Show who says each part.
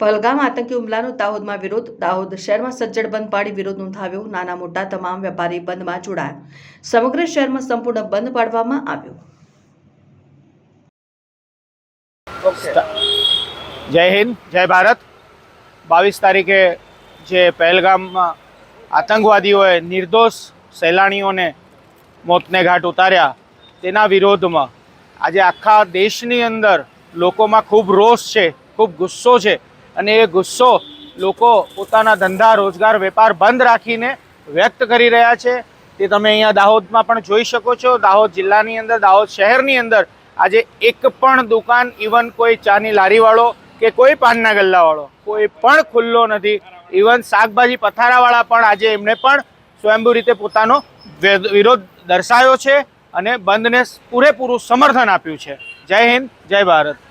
Speaker 1: પહલગામ આતંકી હુમલાનો દાહોદમાં વિરોધ. દાહોદ શહેરમાં સજ્જડ બંધ પાડી વિરોધ નોંધાવ્યો. નાના મોટા તમામ વેપારી બંધમાં જોડાયા. સમગ્ર શહેરમાં સંપૂર્ણ બંધ પાડવામાં આવ્યો.
Speaker 2: જય હિન્દ, જય ભારત. બાવીસ તારીખે જે પહેલગામમાં આતંકવાદીઓએ નિર્દોષ સહેલાણીઓને મોતને ઘાટ ઉતાર્યા, તેના વિરોધમાં આજે આખા દેશની અંદર લોકોમાં ખૂબ રોષ છે, ખૂબ ગુસ્સો છે. અને એ ગુસ્સો લોકો પોતાના ધંધા, રોજગાર, વેપાર બંધ રાખીને વ્યક્ત કરી રહ્યા છે. તે તમે અહીંયા દાહોદમાં પણ જોઈ શકો છો. દાહોદ જિલ્લાની અંદર, દાહોદ શહેરની અંદર આજે એક પણ દુકાન ઇવન કોઈ ચાની લારીવાળો કે કોઈ પાનના ગલ્લાવાળો, કોઈ પણ ખુલ્લો નથી. ઇવન શાકભાજી પથારાવાળા પણ આજે એમણે પણ સ્વયંભૂ રીતે પોતાનો વિરોધ દર્શાવ્યો છે અને બંધને પૂરેપૂરું સમર્થન આપ્યું છે. જય હિન્દ, જય ભારત.